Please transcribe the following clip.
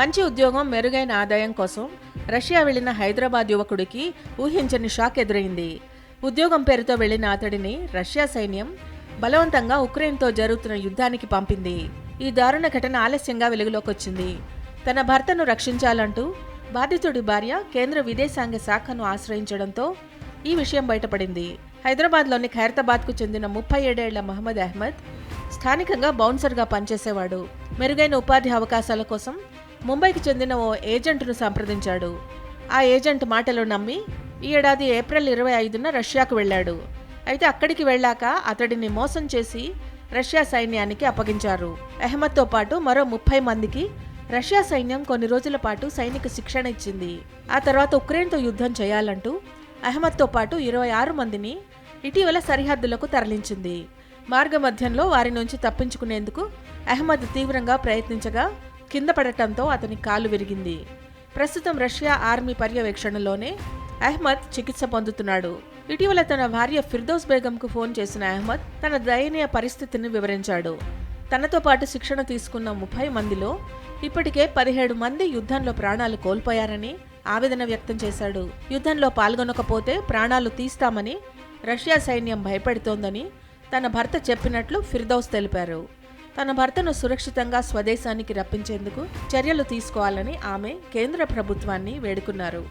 మంచి ఉద్యోగం మెరుగైన ఆదాయం కోసం రష్యా వెళ్ళిన హైదరాబాద్ యువకుడికి ఊహించని షాక్ ఎదురైంది. ఉద్యోగం పేరుతో వెళ్ళిన అతడిని రష్యా సైన్యం బలవంతంగా ఉక్రెయిన్తో జరుగుతున్న యుద్ధానికి పంపింది. ఈ దారుణ ఘటన ఆలస్యంగా వెలుగులోకొచ్చింది. తన భర్తను రక్షించాలంటూ బాధితుడి భార్య కేంద్ర విదేశాంగ శాఖను ఆశ్రయించడంతో ఈ విషయం బయటపడింది. హైదరాబాద్లోని ఖైరతాబాద్కు చెందిన ముప్పై ఏడేళ్ళ మహమ్మద్ అహ్మద్ స్థానికంగా బౌన్సర్గా పనిచేసేవాడు. మెరుగైన ఉపాధి అవకాశాల కోసం ముంబైకి చెందిన ఓ ఏజెంట్ను సంప్రదించాడు. ఆ ఏజెంట్ మాటలు నమ్మి ఈ ఏడాది ఏప్రిల్ ఇరవై ఐదున రష్యాకు వెళ్ళాడు. అయితే అక్కడికి వెళ్ళాక అతడిని మోసం చేసి రష్యా సైన్యానికి అప్పగించారు. అహ్మద్తో పాటు మరో ముప్పై మందికి రష్యా సైన్యం కొన్ని రోజుల పాటు సైనిక శిక్షణ ఇచ్చింది. ఆ తర్వాత ఉక్రెయిన్తో యుద్ధం చేయాలంటూ అహ్మద్తో పాటు ఇరవై ఆరు మందిని ఇటీవల సరిహద్దులకు తరలించింది. మార్గమధ్యంలో వారి నుంచి తప్పించుకునేందుకు అహ్మద్ తీవ్రంగా ప్రయత్నించగా కింద పడటంతో అతని కాలు విరిగింది. ప్రస్తుతం రష్యా ఆర్మీ పర్యవేక్షణలోనే అహ్మద్ చికిత్స పొందుతున్నాడు. ఇటీవల తన భార్య ఫిర్దౌస్ బేగంకు ఫోన్ చేసిన అహ్మద్ తన దయనీయ పరిస్థితిని వివరించాడు. తనతో పాటు శిక్షణ తీసుకున్న ముప్పై మందిలో ఇప్పటికే పదిహేడు మంది యుద్ధంలో ప్రాణాలు కోల్పోయారని ఆవేదన వ్యక్తం చేశాడు. యుద్ధంలో పాల్గొనకపోతే ప్రాణాలు తీస్తామని రష్యా సైన్యం భయపడుతోందని తన భర్త చెప్పినట్లు ఫిర్దౌస్ తెలిపారు. తన భర్తను సురక్షితంగా స్వదేశానికి రప్పించేందుకు చర్యలు తీసుకోవాలని ఆమె కేంద్ర ప్రభుత్వాన్ని వేడుకున్నారు.